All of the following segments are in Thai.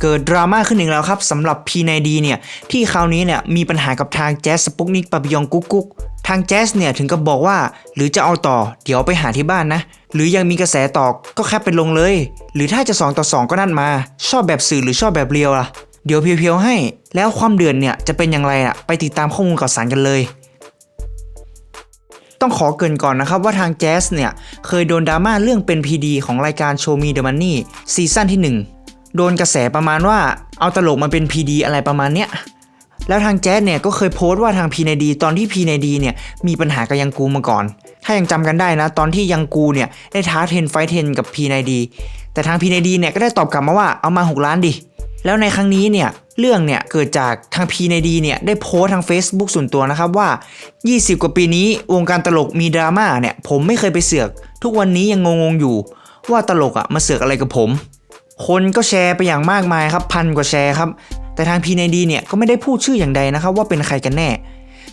เกิดดราม่าขึ้นอีกแล้วครับสำหรับ P9D เนี่ยที่คราวนี้เนี่ยมีปัญหากับทางแจ๊สสปุกนิกปาปิยองกุ๊กกุ๊กทางแจ๊สเนี่ยถึงกับบอกว่า หรือจะเอาต่อเดี๋ยวไปหาที่บ้านนะ หรือยังมีกระแสต่อก็แคปไปลงเลย หรือถ้าจะ 2 ต่อ 2 ก็นั่นมา ชอบแบบสื่อหรือชอบแบบเรียวล่ะ เดี๋ยวเพียวๆให้ แล้วความเดือดเนี่ยจะเป็นอย่างไรอะไปติดตามข้อมูลข่าวสารกันเลยต้องขอเกินก่อนนะครับว่าทางแจ๊สเนี่ยเคยโดนดราม่าเรื่องเป็น PD ของรายการ Show Me the Money ซีซั่นที่ 1 โดนกระแสประมาณว่าเอาตลกมาเป็น PD อะไรประมาณเนี้ยแล้วทางแจ๊สเนี่ยก็เคยโพสต์ว่าทาง P9D ตอนที่ P9D เนี่ยมีปัญหากับยังกูมาก่อน ถ้ายังจำกันได้นะ ตอนที่ยังกูเนี่ยได้ท้าเทนไฟเทนกับ P9D แต่ทาง P9D เนี่ยก็ได้ตอบกลับมาว่าเอามา 6 ล้านดิ แล้วในครั้งนี้เนี่ยเรื่องเนี่ยเกิดจากทาง P9D เนี่ยได้โพสต์ทาง Facebook ส่วนตัวนะครับว่า 20 กว่าปีนี้วงการตลกมีดราม่าเนี่ยผมไม่เคยไปเสือก ทุกวันนี้ยังงงๆอยู่ ว่าตลกอะมาเสือกอะไรกับผม คนก็แชร์ไปอย่างมากมายครับพันกว่าแชร์ครับ แต่ทาง P9D เนี่ยก็ไม่ได้พูดชื่ออย่างใดนะครับว่าเป็นใครกันแน่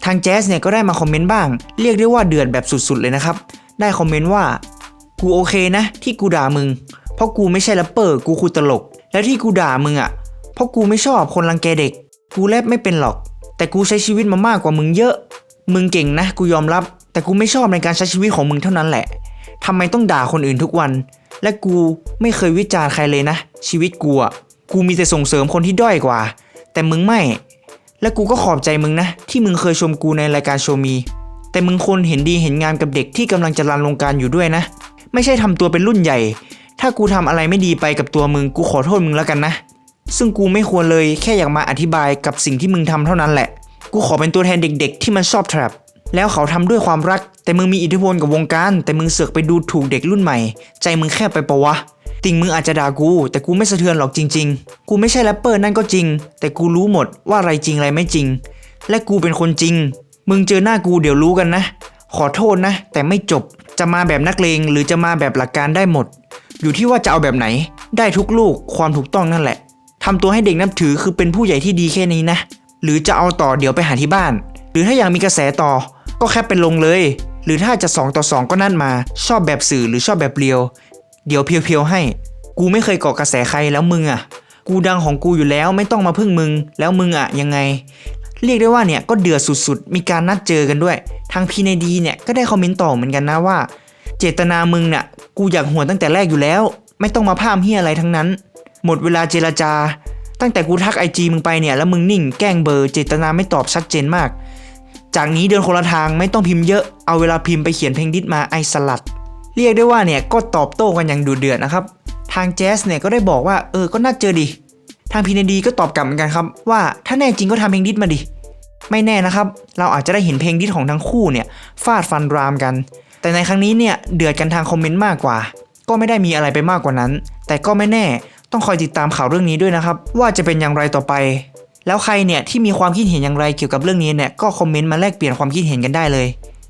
ทางแจ๊สเนี่ยก็ได้มาคอมเมนต์บ้าง เรียกได้ว่าเดือดแบบสุดๆเลยนะครับ ได้คอมเมนต์ว่า กูโอเคนะ ที่กูด่ามึง เพราะกูไม่ใช่แรปเปอร์กูคือตลก และที่กูด่ามึงอะ เพราะกูไม่ชอบคนรังแกเด็ก กูแรปไม่เป็นหรอก แต่กูใช้ชีวิตมามากกว่ามึงเยอะ มึงเก่งนะ กูยอมรับ แต่กูไม่ชอบในการใช้ชีวิตของมึงเท่านั้นแหละทำไมต้องด่าคนอื่นทุกวัน และกูไม่เคยวิจารณ์ใครเลยนะ ชีวิตกูอะกูมีแต่ส่งเสริมคนที่ด้อยกว่า แต่มึงไม่ และกูก็ขอบใจมึงนะ ที่มึงเคยชมกูในรายการโชว์มี แต่มึงควรเห็นดีเห็นงามกับเด็กที่กำลังจะรันวงการอยู่ด้วยนะ ไม่ใช่ทำตัวเป็นรุ่นใหญ่ ถ้ากูทำอะไรไม่ดีไปกับตัวมึงกูขอโทษมึงแล้วกันนะ ซึ่งกูไม่ควรเลยแค่อยากมาอธิบายกับสิ่งที่มึงทำเท่านั้นแหละ กูขอเป็นตัวแทนเด็ก ๆ ที่มันชอบแทรป แล้วเขาทำด้วยความรัก แต่มึงมีอิทธิพลกับวงการ แต่มึงเสือกไปดูถูกเด็กรุ่นใหม่ ใจมึงแคบไปปะวะ ติงมึงอาจจะด่ากู แต่กูไม่สะเทือนหรอกจริง ๆ กูไม่ใช่แรปเปอร์นั่นก็จริง แต่กูรู้หมดว่าอะไรจริงอะไรไม่จริง และกูเป็นคนจริง มึงเจอหน้ากูเดี๋ยวรู้กันนะ ขอโทษนะ แต่ไม่จบ จะมาแบบนักเลงหรือจะมาแบบหลักการได้หมด อยู่ที่ว่าจะเอาแบบไหน ได้ทุกลูกความถูกต้องนั่นแหละทำตัวให้เด็กนับถือคือเป็นผู้ใหญ่ที่ดีแค่นี้นะ หรือจะเอาต่อเดี๋ยวไปหาที่บ้าน หรือถ้าอยากมีกระแสต่อ ก็แค่เป็นลงเลย หรือถ้าจะ2ต่อ2ก็นั่นมา ชอบแบบสื่อหรือชอบแบบเรียว เดี๋ยวเพียวๆให้ กูไม่เคยเกาะกระแสใครแล้วมึงอะ กูดังของกูอยู่แล้วไม่ต้องมาพึ่งมึง แล้วมึงอะยังไง เรียกได้ว่าเนี่ยก็เดือดสุดๆ มีการนัดเจอกันด้วย ทางพีในดีเนี่ยก็ได้คอมเมนต์ต่อเหมือนกันนะว่า เจตนามึงน่ะกูอยากหัวตั้งแต่แรกอยู่แล้ว ไม่ต้องมาพามเฮียอะไรทั้งนั้น หมดเวลาเจรจาตั้งแต่กูทักไอจีมึงไปเนี่ยแล้วมึงนิ่งแกล้งเบอร์เจตนาไม่ตอบชัดเจนมาก จากนี้เดินคนละทางไม่ต้องพิมพ์เยอะเอาเวลาพิมพ์ไปเขียนเพลงดิสมาไอสลัด เรียกได้ว่าเนี่ยก็ตอบโต้กันอย่างดุเดือดนะครับ ทางแจ๊สเนี่ยก็ได้บอกว่าเออก็น่าเจอดิทางพีนดีก็ตอบกลับเหมือนกันครับ ว่าถ้าแน่จริงก็ทำเพลงดิสมาดิ ไม่แน่นะครับ เราอาจจะได้เห็นเพลงดิสของทั้งคู่เนี่ยฟาดฟันรามกัน แต่ในครั้งนี้เนี่ยเดือดกันทางคอมเมนต์มากกว่า ก็ไม่ได้มีอะไรไปมากกว่านั้น แต่ก็ไม่แน่ต้องคอยติดตามข่าวเรื่องนี้ด้วยนะครับ ว่าจะเป็นอย่างไรต่อไป แล้วใครเนี่ยที่มีความคิดเห็นอย่างไรเกี่ยวกับเรื่องนี้เนี่ยก็คอมเมนต์มาแลกเปลี่ยนความคิดเห็นกันได้เลย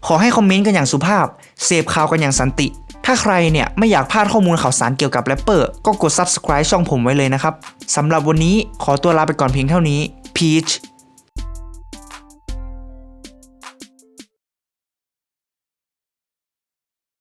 ขอให้คอมเมนต์กันอย่างสุภาพ เสพข่าวกันอย่างสันติ ถ้าใครเนี่ยไม่อยากพลาดข้อมูลข่าวสารเกี่ยวกับแรปเปอร์ก็กด subscribe ช่องผมไว้เลยนะครับสำหรับวันนี้ขอตัวลาไปก่อนเพียงเท่านี้ Peach